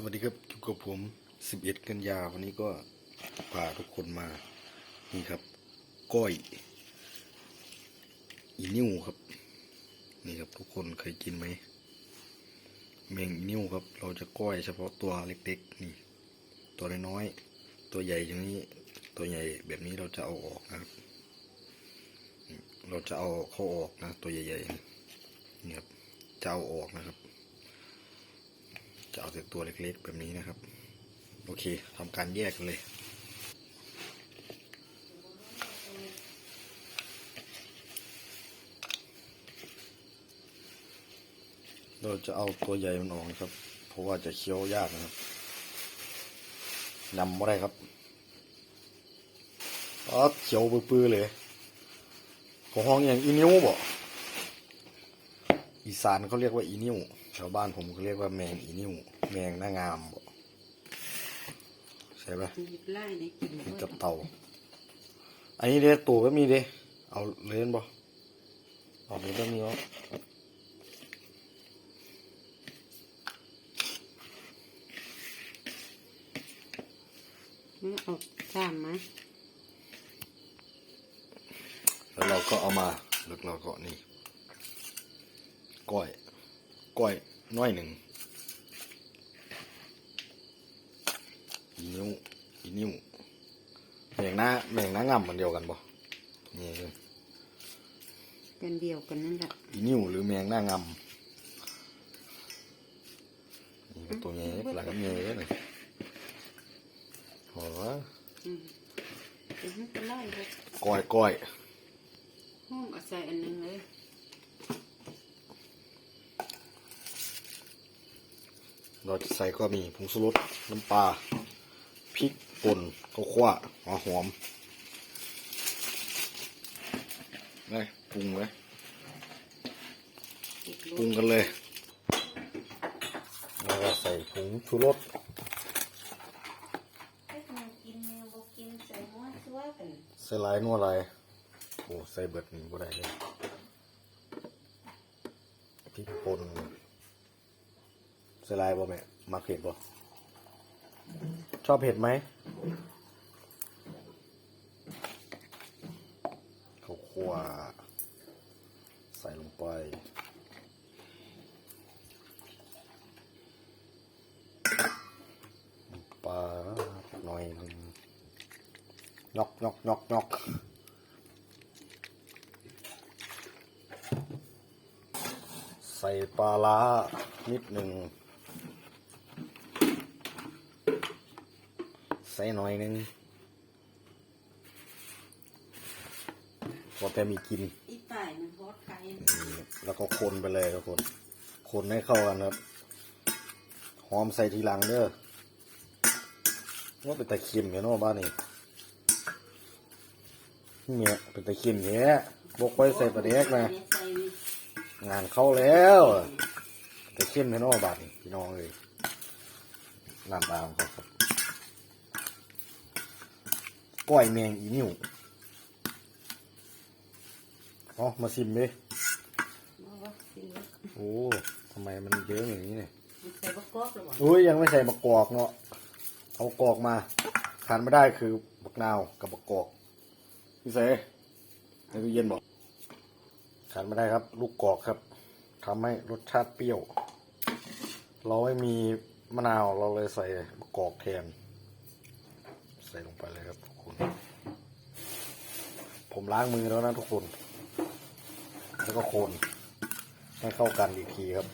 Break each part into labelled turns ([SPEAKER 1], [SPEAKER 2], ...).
[SPEAKER 1] สวัสดีครับอยู่กับผม 11 กันยาวันนี้ก็พาทุกคนมา นี่ครับ ก้อยอีนิ้วครับ นี่ครับทุกคนเคยกินไหมแมงอีนิ้วครับ เราจะก้อยเฉพาะตัวเล็กๆ นี่ ตัวน้อยๆตัวใหญ่อย่างนี้ ตัวใหญ่แบบนี้เราจะเอาออกนะครับ เราจะเอาเขาออกนะ ตัวใหญ่ๆนี่นี่ครับจะเอาออกนะครับ จะเอาแต่ตัวเล็กๆแบบนี้นะครับ โอเคทำการแยกกันเลยเราจะเอาตัวใหญ่มันออกนะครับ เพราะว่าจะเคี้ยวยากนะครับนำไม่ได้ครับอ๋อเขียวปื้อๆเลยของห้องอย่างอีนิ้วบ่อีสานเขาเรียกว่าอีนิ้วชาวบ้านผมเขาเรียกว่าแมงอีนิ้ว แมงหน้างามบ่ใช่ปะ
[SPEAKER 2] หยิบไล่ในกิน
[SPEAKER 1] กิน
[SPEAKER 2] ด้วย
[SPEAKER 1] กับเตาอันนี้เด้ตัวก็มีเด้เอาเล่นบ่เอาเล่นก็มีวะ
[SPEAKER 2] มันออกสามมา
[SPEAKER 1] แล้วเราก็เอามาแล้วเราก็นี่ก้อยก้อยน้อยหนึ่ง อีนิ้วอีนิ้วแมงหน้าแมงหน้างำมันเดียวกันบ่นี่เลย
[SPEAKER 2] กันเดียวกันนั่นแหละ
[SPEAKER 1] อีนิ้วหรือแมงหน้างำนี่ก็ตัวใหญ่หลังก็ใหญ่เลยนี่โอ้โห
[SPEAKER 2] อืมเดี๋ยวมันจะไล่ไป
[SPEAKER 1] ก้อยก้อย
[SPEAKER 2] ห้องเอาใส่อันหนึงเลย
[SPEAKER 1] เราจะใส่ก็มีผงชูรสน้ำปลา พริกป่นข้าวคั่วหัวหอมนี่ปรุงเลย
[SPEAKER 2] อีก
[SPEAKER 1] ปรุ
[SPEAKER 2] ลู
[SPEAKER 1] ง
[SPEAKER 2] ก
[SPEAKER 1] กันเลยแล้วก็ใส่ผงชูรส
[SPEAKER 2] กินแมวบอกกินใส่หัวซัวกัน
[SPEAKER 1] ใส่หลายนัวหลายโอ้ใส่เบิดนี่บ่ได้เลยพริกป่นใส่หลายบ่แม่มักเผ็ดบ่ ชอบเผ็ดไหมข้าวคั่วใส่ลงไปปลาหน่อยหนึงยอกยอกยอกยอกใส่ปลาล้านิดหนึ่ง ใส่หน่อยหนึงพอแต่มีกิน
[SPEAKER 2] อีป่ายมันฮอดไข่
[SPEAKER 1] แล้วก็คนไปเลยทุกคน คนให้เข้ากันครับ หอมใส่ทีหลังเด้อว่าเป็นตะเคียนเหรอเนาะบ้านนี้เนี่ยเป็นตะเคียนแย่บกไว้ใส่ประเด็กนะ
[SPEAKER 2] ใส่นี่
[SPEAKER 1] งานเข้าแล้วตะเคียนเหรอเนาะบ้านนี้พี่น้องเลยน้ำตาของเขาครับ ก้อยแมงอีนิ้วเอามาซิมดิ
[SPEAKER 2] เอาวะสิวะ
[SPEAKER 1] โอ้ทำไมมันเยอะอย่างนี้เนี่ย
[SPEAKER 2] มันใส่ประกอบหรือเปล่า
[SPEAKER 1] อุ้ยยังไม่ใส่มะกอกเนาะเอากอกมาขาดไม่ได้คือบักนาวกับบักกอกพี่เสในตู้เย็นบอกขาดไม่ได้ครับ ลูกกอกครับทำให้รสชาติเปรี้ยว เราไม่มีมะนาวเราเลยใส่มะกอกแทนใส่ลงไปเลยครับทุกคน ผมล้างมือแล้วนะทุกคน แล้วก็โคนให้เข้ากันอีกทีครับ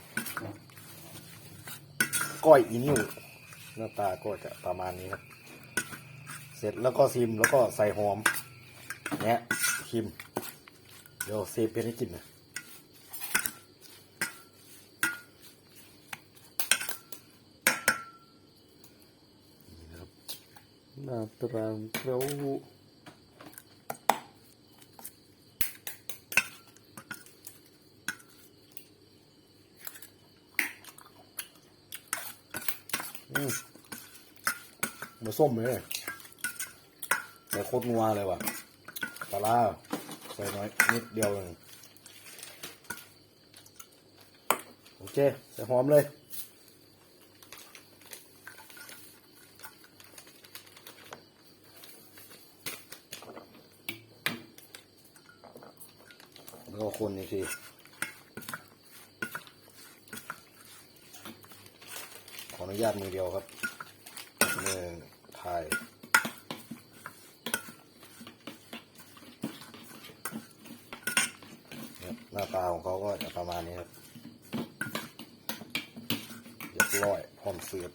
[SPEAKER 1] ก้อยอีนิวหน้าตาก็จะประมาณนี้ครับ เสร็จแล้วก็ซิมแล้วก็ใส่หอมเนี่ยชิม เดี๋ยวเซฟเพชรให้กินนะน่าตรางเรา มาส้มเลยแต่โคตรนัวเลยว่ะปลาใส่น้อยนิดเดียวเองโอเค ใส่หอมเลย แล้วก็คนอีกที ออนุญาตมือเดียวครับหนึ่งถ่ายเนี่ยหน้าตาของเขาก็จะประมาณนี้ครับเรียบร้อยพร้อมเสิร์ฟ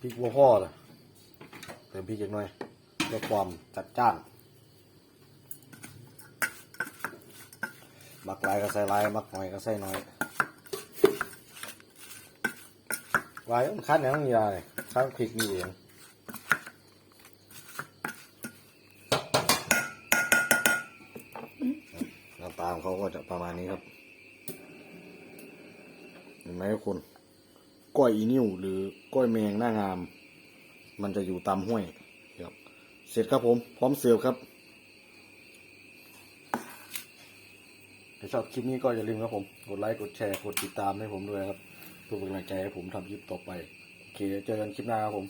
[SPEAKER 1] พริกวัวพ่อเลยเติมพริกอีกหน่อยเพื่อความจัดจ้าน มักหลายก็ใส่หลายมักน้อยก็ใส่น้อยหลายมันคัดอย่างนี้ได้คัดพริกนี่เองหน้าตาของเขาก็จะประมาณนี้ครับเห็นไหมทุกคนก้อยอีนิวหรือก้อยแมงหน้างาม มันจะอยู่ตามห้วยครับเสร็จครับผม พร้อมเสิร์ฟครับ ถ้าชอบคลิปนี้ก็อย่าลืมครับผม กดไลค์กดแชร์กดติดตามให้ผมด้วยครับเพื่อเป็นกำลังใจให้ผมทำคลิปต่อไป โอเคเจอกันคลิปหน้าครับผม